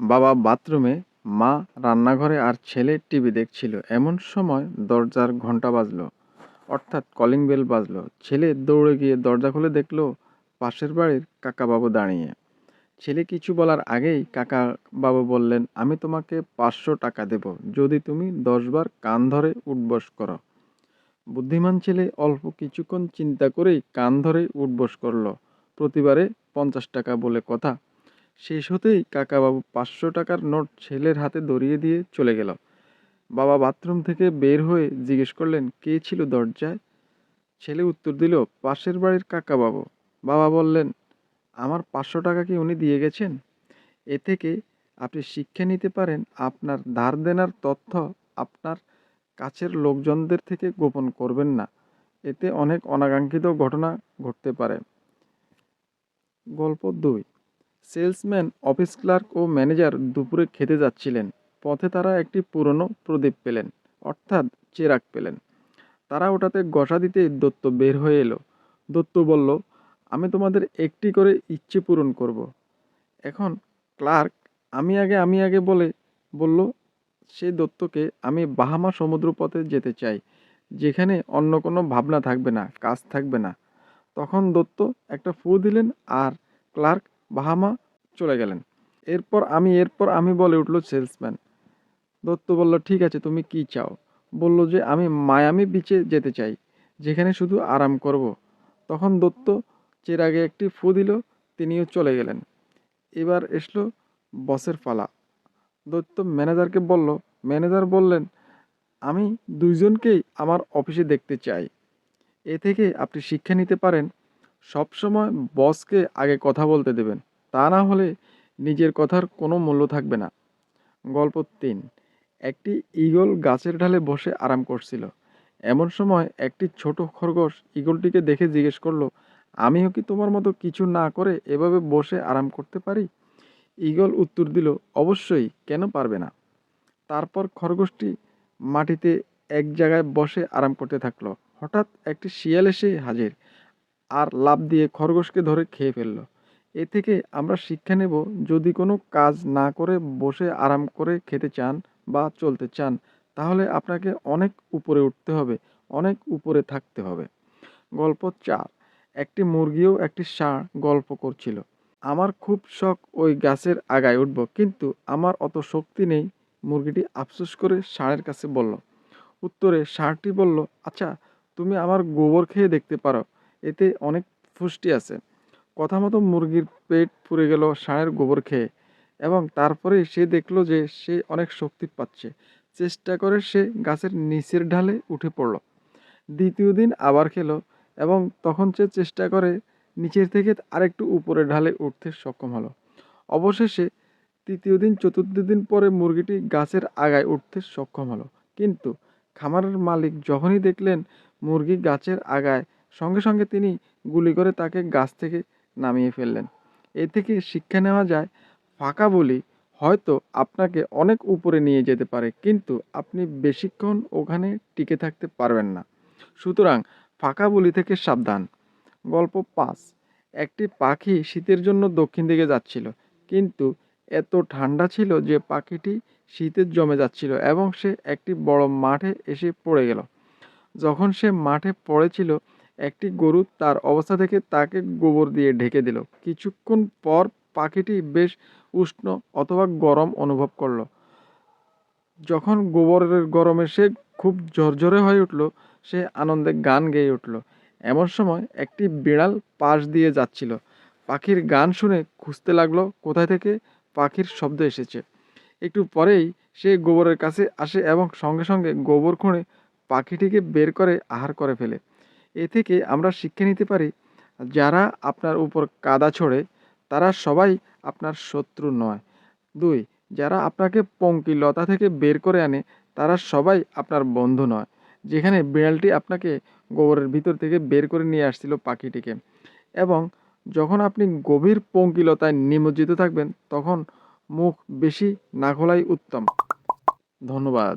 বাবা বাথরুমে, মা রান্নাঘরে আর ছেলে টিভি দেখছিল। এমন সময় দরজার ঘণ্টা বাজলো। অর্থাৎ কলিং বেল বাজলো। ছেলে দৌড়ে গিয়ে দরজা খুলে দেখল পাশের বাড়ির কাকাবাবু দাঁড়িয়ে। ছেলে কিছু বলার আগেই কাকা বাবু বললেন, আমি তোমাকে পাঁচশো টাকা দেব। যদি তুমি দশবার কান ধরে উঠবস করো। বুদ্ধিমান ছেলে অল্প কিছুক্ষণ চিন্তা করেই কান ধরে উঠবস করল। প্রতিবারে পঞ্চাশ টাকা বলে কথা শেষ হতেই কাকাবাবু পাঁচশো টাকার নোট ছেলের হাতে ধরিয়ে দিয়ে চলে গেল। বাবা বাথরুম থেকে বের হয়ে জিজ্ঞেস করলেন, কে ছিল দরজায়? ছেলে উত্তর দিল, পাশের বাড়ির কাকাবাবু। বাবা বললেন, আমার পাঁচশো টাকা কি উনি দিয়ে গেছেন? এ থেকে আপনি শিক্ষা নিতে পারেন, আপনার ধার দেনার তথ্য আপনার কাছের লোকজনদের থেকে গোপন করবেন না। এতে অনেক অনাকাঙ্ক্ষিত ঘটনা ঘটতে পারে। গল্প দুই সেলসম্যান, অফিস ক্লার্ক ও ম্যানেজার দুপুরে খেতে যাচ্ছিলেন। পথে তারা একটি পুরনো প্রদীপ পেলেন, অর্থাৎ চেরাক পেলেন। তারা ওটাতে গসা দিতে দত্ত বের হয়ে এলো। দত্ত বলল, আমি তোমাদের একটি করে ইচ্ছে পূরণ করব। এখন ক্লার্ক, আমি আগে আমি আগে বলে বলল সেই দত্তকে আমি বাহামা সমুদ্র পথে যেতে চাই, যেখানে অন্য কোনো ভাবনা থাকবে না, কাজ থাকবে না। তখন দত্ত একটা ফু দিলেন আর ক্লার্ক বাহামা চলে গেলেন। এরপর আমি এরপর আমি বলে উঠল, সেলসম্যান, দত্ত বলল, ঠিক আছে, তুমি কি চাও? বলল যে, আমি মায়ামি বিচে যেতে চাই, যেখানে শুধু আরাম করব। তখন দত্ত চেরাগে একটি ফু দিল, তিনিও চলে গেলেন। এবার এসলো বসের পালা। দত্ত ম্যানেজারকে বলল, ম্যানেজার বললেন, আমি দুইজনকেই আমার অফিসে দেখতে চাই। এ থেকে আপনি শিক্ষা নিতে পারেন সবসময় বসকে আগে কথা বলতে দেবেন। তা না হলে নিজের কথার কোনো মূল্য থাকবে না। গল্প তিন। একটি ঈগল গাছের ঢালে বসে আরাম করছিল। এমন সময় একটি ছোট খরগোশ ঈগলটিকে দেখে জিজ্ঞেস করল, আমিও কি তোমার মতো কিছু না করে এভাবে বসে আরাম করতে পারি? ঈগল উত্তর দিল, অবশ্যই, কেন পারবে না? তারপর খরগোশটি মাটিতে এক জায়গায় বসে আরাম করতে থাকল। হঠাৎ একটি শিয়াল এসে হাজির। আর লাফ দিয়ে খরগোশকে ধরে খেয়ে ফেলল। এ থেকে আমরা শিক্ষা নেব, যদি কোনো কাজ না করে বসে আরাম করে খেতে চান বা চলতে চান, তাহলে আপনাকে অনেক উপরে উঠতে হবে, অনেক উপরে থাকতে হবে। গল্প চার, একটি মুরগিও একটি ষাঁড় গল্প করছিল। আমার খুব শখ ওই গাছের আগায় উঠব, কিন্তু আমার অত শক্তি নেই, মুরগিটি আফসোস করে ষাঁড়ের কাছে বলল। উত্তরে ষাঁড়টি বলল আচ্ছা তুমি আমার গোবর খেয়ে দেখতে পারো। এতে অনেক পুষ্টি আছে। কথা মতো মুরগির পেট পুড়ে গেল ষাঁড়ের গোবর খেয়ে এবং তারপরেই সে দেখল যে সে অনেক শক্তি পাচ্ছে। চেষ্টা করে সে গাছের নিচের ঢালে উঠে পড়ল। দ্বিতীয় দিন আবার খেলো এবং তখন সে চেষ্টা করে নিচের থেকে আরেকটু উপরে ঢালে উঠতে সক্ষম হলো। অবশেষে তৃতীয় দিন, চতুর্থ দিন পরে মুরগিটি গাছের আগায় উঠতে সক্ষম হলো। কিন্তু খামারের মালিক যখনই দেখলেন মুরগি গাছের আগায় সঙ্গে সঙ্গে তিনি গুলি করে তাকে গাছ থেকে নামিয়ে ফেললেন। এ থেকে শিক্ষা নেওয়া যায়, ফাঁকা বলি হয়তো আপনাকে অনেক উপরে নিয়ে যেতে পারে, কিন্তু আপনি বেশিক্ষণ ওখানে টিকে থাকতে পারবেন না। সুতরাং ফাঁকা বলি থেকে সাবধান। গল্প পাঁচ, একটি পাখি শীতের জন্য দক্ষিণ দিকে যাচ্ছিল, কিন্তু এত ঠান্ডা ছিল যে পাখিটি শীতে জমে যাচ্ছিল এবং সে একটি বড় মাঠে এসে পড়ে গেল। যখন সে মাঠে পড়েছিল একটি গরু তার অবস্থা থেকে তাকে গোবর দিয়ে ঢেকে দিল। কিছুক্ষণ পর পাখিটি বেশ উষ্ণ অথবা গরম অনুভব করল। যখন গোবরের গরমে সে খুব ঝরঝরে হয়ে উঠল, সে আনন্দে গান গেয়ে উঠল। এমন সময় একটি বিড়াল পাশ দিয়ে যাচ্ছিল। পাখির গান শুনে খুঁজতে লাগল, কোথায় থেকে পাখির শব্দ এসেছে। একটু পরেই সে গোবরের কাছে আসে এবং সঙ্গে সঙ্গে গোবর খুঁড়ে পাখিটিকে বের করে আহার করে ফেলে। এ থেকে আমরা শিক্ষা নিতে পারি, যারা আপনার উপর কাদা ছড়ে, তারা সবাই আপনার শত্রু নয়। দুই, যারা আপনাকে পঙ্কিলতা থেকে বের করে আনে, তারা সবাই আপনার বন্ধু নয়। যেখানে বিড়ালটি আপনাকে গোবরের ভিতর থেকে বের করে নিয়ে আসছিল পাখিটিকে। এবং যখন আপনি গভীর পঙ্কিলতায় নিমজ্জিত থাকবেন, তখন মুখ বেশি না খোলাই উত্তম। ধন্যবাদ।